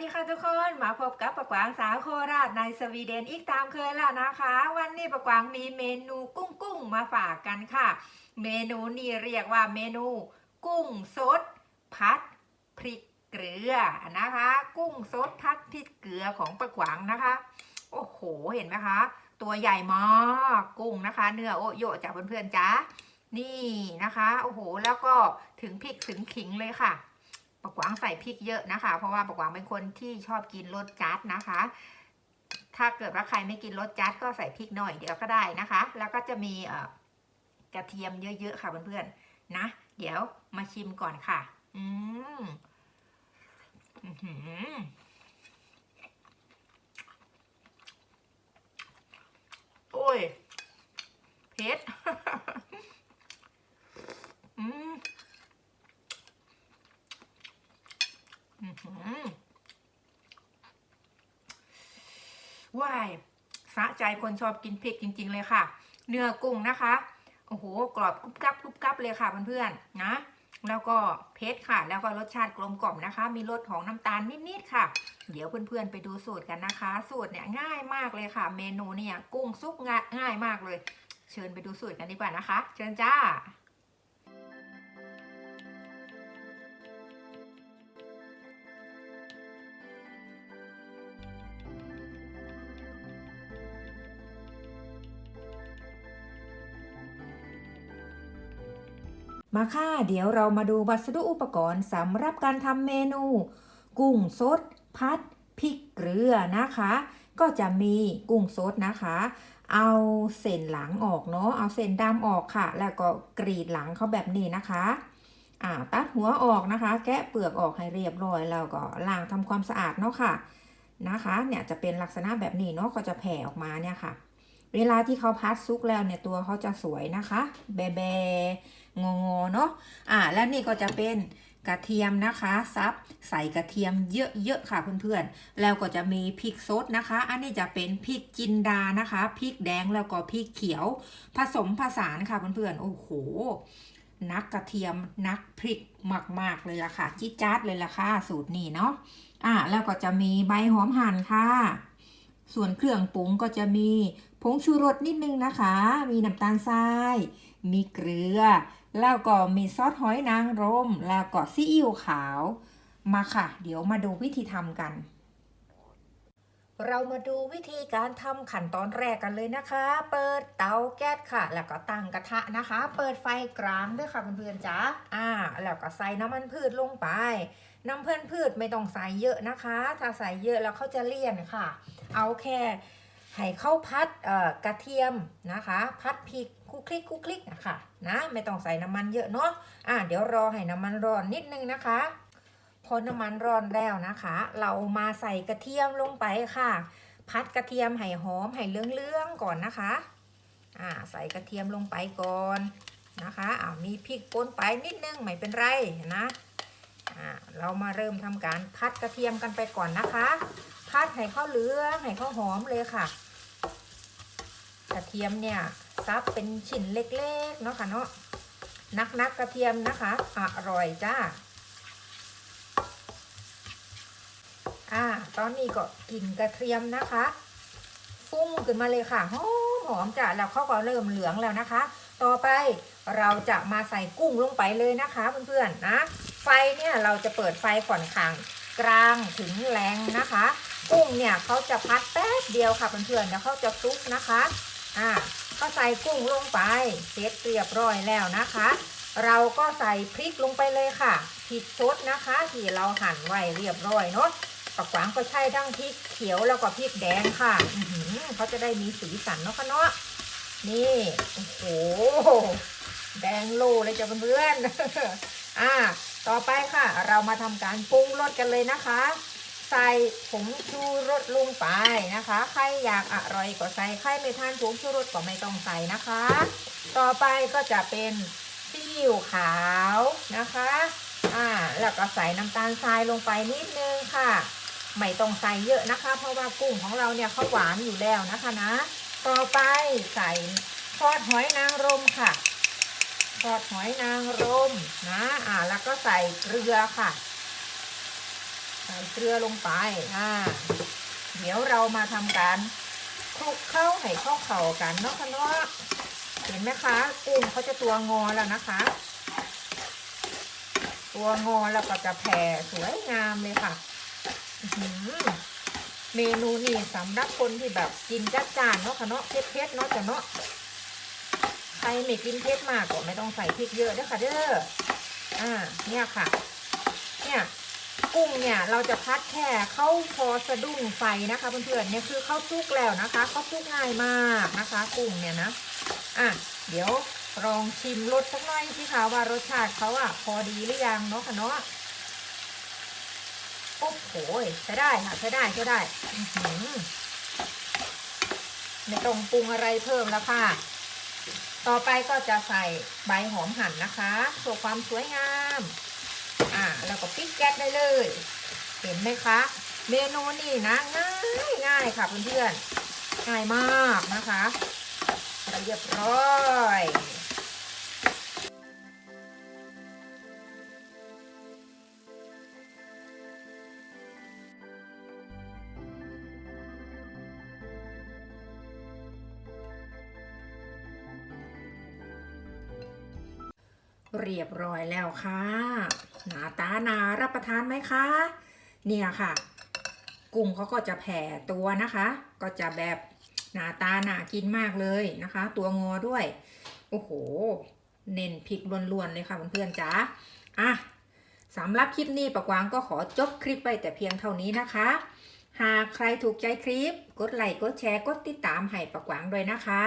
ดีค่ะทุกคนมาพบกับประกวางสาวโคราชในสวีเดนอีกตามเคยแล้วนะคะ วันนี้ประกวางมีเมนูกุ้งกุ้งมาฝากกันค่ะ เมนูนี้เรียกว่าเมนู กุ้งสดพัดพริกเกลือนะคะ กุ้งสดพัดพริกเกลือของประกวางนะคะ โอ้โหเห็นไหมคะ ตัวใหญ่มากกุ้งนะคะ เนื้อโอโยจากเพื่อนๆจ้านี่นะคะ โอ้โหแล้วก็ถึงพริกถึงขิงเลยค่ะ ปะกวางใส่พริกเยอะนะคะ เพราะว่าปะกวางเป็นคนที่ชอบกินรสจัดนะคะ ถ้าเกิดว่าใครไม่กินรสจัดก็ใส่พริกหน่อยเดียวก็ได้นะคะ แล้วก็จะมีกระเทียมเยอะๆค่ะเพื่อนๆนะ เดี๋ยวมาชิมก่อนค่ะ อืมอื้อหือโอ้ยเผ็ด อืม อื้อหือว้ายสะใจ คนชอบกินพริกจริง ๆ เลยค่ะ เนื้อกุ้งนะคะ โอ้โห กรอบกรุบกรับกรุบกรับเลยค่ะเพื่อนๆนะ แล้วก็เผ็ดค่ะ แล้วก็รสชาติกลมกล่อมนะคะ มีรสของน้ำตาลนิดๆค่ะ เดี๋ยวเพื่อนๆไปดูสูตรกันนะคะ สูตรเนี่ยง่ายมากเลยค่ะ เมนูเนี่ยกุ้งซุกงาง่ายมากเลย เชิญไปดูสูตรกันดีกว่านะคะ เชิญจ้า มาค่ะเดี๋ยวเรามาดูวัสดุอุปกรณ์สำหรับการทำเมนู กุ้งสด พัดพริกเกลือนะคะ ก็จะมีกุ้งสดนะคะ เอาเส้นหลังออกเนาะเอาเส้นดำออกค่ะ แล้วก็กรีดหลังเขาแบบนี้นะคะอ่าตัดหัวออกนะคะ แกะเปลือกออกให้เรียบร้อยแล้วก็ล้างทำความสะอาดเนาะค่ะนะคะ เนี่ยจะเป็นลักษณะแบบนี้เนาะก็จะแผ่ออกมาเนี่ยค่ะ เวลาที่เขาพัดซุกแล้วเนี่ยตัวเขาจะสวยนะคะ แบแบงงอเนาะอ่าแล้วนี่ก็จะเป็นกระเทียมนะคะซับใส่กระเทียมเยอะๆค่ะเพื่อนๆแล้วก็จะมีพริกสดนะคะ อันนี้จะเป็นพริกจินดานะคะพริกแดงแล้วก็พริกเขียว ผสมผสานค่ะเพื่อนๆโอ้โห นักกระเทียมนักพริกมากๆเลยล่ะค่ะจิ๊ดจ๊าดเลยล่ะค่ะสูตรนี้เนาะอ่าแล้วก็จะมีใบหอมหั่นค่ะ ส่วนเครื่องปรุงก็จะมีผงชูรสนิดนึงนะคะ มีน้ำตาลทราย มีเกลือ แล้วก็มีซอสหอยนางรม แล้วก็ซีอิ๊วขาว มาค่ะ เดี๋ยวมาดูวิธีทำกัน เรามาดูวิธีการทำขั้นตอนแรกกันเลยนะคะ เปิดเตาแก๊สค่ะ แล้วก็ตั้งกระทะนะคะ เปิดไฟกลางด้วยค่ะเพื่อนๆจ้าอ่า แล้วก็ใส่น้ำมันพืชลงไป น้ำเพื่อนพืชไม่ต้องใส่เยอะนะคะ ถ้าใส่เยอะแล้วเขาจะเลี่ยนค่ะ เอาแค่ให้เข้าพัดกระเทียมนะคะ พัดพริกคุกคลิกคุกคลิกนะคะนะไม่ต้องใส่น้ำมันเยอะเนาะอะเดี๋ยวรอให้น้ำมันร้อนนิดนึงนะคะพอน้ำมันร้อนแล้วนะคะ เรามาใส่กระเทียมลงไปค่ะ พัดกระเทียมให้หอมให้เลืองๆก่อนนะคะอ่าใส่กระเทียมลงไปก่อนนะคะอ่ามีพริกป่นไปนิดนึงไม่เป็นไรนะ เรามาเริ่มทำการพัดกระเทียมกันไปก่อนนะคะพัดให้เข้าเหลืองให้เข้าหอมเลยค่ะ กระเทียมเนี่ยซับเป็นชิ้นเล็กๆเนาะค่ะเนาะนักนักกระเทียมนะคะอร่อยจ้าอ่าตอนนี้ก็กลิ่นกระเทียมนะคะฟุ้งขึ้นมาเลยค่ะหอมหอมจ้ะแล้วเขาก็เริ่มเหลืองแล้วนะคะ ต่อไปเราจะมาใส่กุ้งลงไปเลยนะคะเพื่อนๆนะ ไฟเนี่ยเราจะเปิดไฟก่อนข้างกลางถึงแรงนะคะ กุ้งเนี่ยเขาจะพัดแป๊บเดียวค่ะเพื่อนๆแล้วเขาจะซุกนะคะอ่าก็ใส่กุ้งลงไปเสร็จเรียบร้อยแล้วนะคะ เราก็ใส่พริกลงไปเลยค่ะพริกสดนะคะ ที่เราหั่นไว้เรียบร้อยเนาะปักหวางก็ใช้ทั้งพริกเขียวแล้วก็พริกแดงค่ะอืเขาจะได้มีสีสันเนาะค่ะเนาะนี่โอ้โหแดงโลเลยจ้ะเพื่อนๆอ่า ต่อไปค่ะ เรามาทำการปรุงรสกันเลยนะคะ ใส่ผงชูรสลงไปนะคะ ใครอยากอร่อยก็ใส่ ใครไม่ทานผงชูรสก็ไม่ต้องใส่นะคะ ต่อไปก็จะเป็นซีอิ๊วขาวนะคะ อ่า แล้วก็ใส่น้ำตาลทรายลงไปนิดนึงค่ะ ไม่ต้องใส่เยอะนะคะ เพราะว่ากุ้งของเราเนี่ยเขาหวานอยู่แล้วนะคะนะ ต่อไปใส่ทอดหอยนางรมค่ะ ทอดหอยนางรมนะ อ่า แล้วก็ใส่เกลือค่ะ ใส่เกลือลงไป อ่า เดี๋ยวเรามาทำการคลุกเข้าให้เข้าเข่ากันเนาะคะเนาะเห็นไหมคะกุ้งเขาจะตัวงอแล้วนะคะ ตัวงอแล้วก็จะแผ่สวยงามเลยค่ะอืเมนูนี่สำหรับคนที่แบบกินจัดจานเนาะค่ะเนาะเผ็ดๆเนาะจ้ะเนาะ รไม่กินเผ็ดมากก็ไม่ต้องใส่พริกเยอะเด้อค่ะเด้ออ่าเนี่ยค่ะ เนี่ยกุ้งเนี่ยเราจะพัดแค่เข้าพอสะดุ้งไฟนะคะเพื่อนๆเนี่ยคือเข้าซุกแล้วนะคะเข้าซุกง่ายมากนะคะ กุ้งเนี่ยนะอะเดี๋ยวลองชิมรสสักหน่อยสิคะว่ารสชาติเขาอะพอดีหรือยังเนาะค่ะเนาะโอ้โหใช้ได้ค่ะใช้ได้ใช้ได้ไม่ต้องปรุงอะไรเพิ่มแล้วค่ะ ต่อไปก็จะใส่ใบหอมหั่นนะคะเพื่อความสวยงาม อ่าแล้วก็ปิดแก๊สได้เลย เห็นไหมคะ เมนูนี่นะง่ายง่ายค่ะเพื่อนๆง่ายมากนะคะเรียบร้อย เรียบร้อยแล้วค่ะหนาตานารับประทานไหมคะ เนี่ยค่ะ กุ้งเขาก็จะแผ่ตัวนะคะ ก็จะแบบหนาตาหนากินมากเลยนะคะ ตัวงอด้วย โอ้โห เน้นพริกล้วนๆเลยค่ะเพื่อนๆจ๋าอะสำหรับคลิปนี้ปะกวางก็ขอจบคลิปไปแต่เพียงเท่านี้นะคะ หากใครถูกใจคลิป กดไลค์กดแชร์กดติดตามให้ปะกวางด้วยนะคะ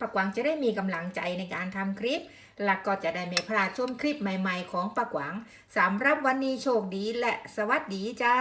ปะกวางจะได้มีกำลังใจในการทำคลิป และก็จะได้ไม่พลาดชมคลิปใหม่ ๆ ของปะกวางสำหรับวันนี้โชคดีและสวัสดีจ้า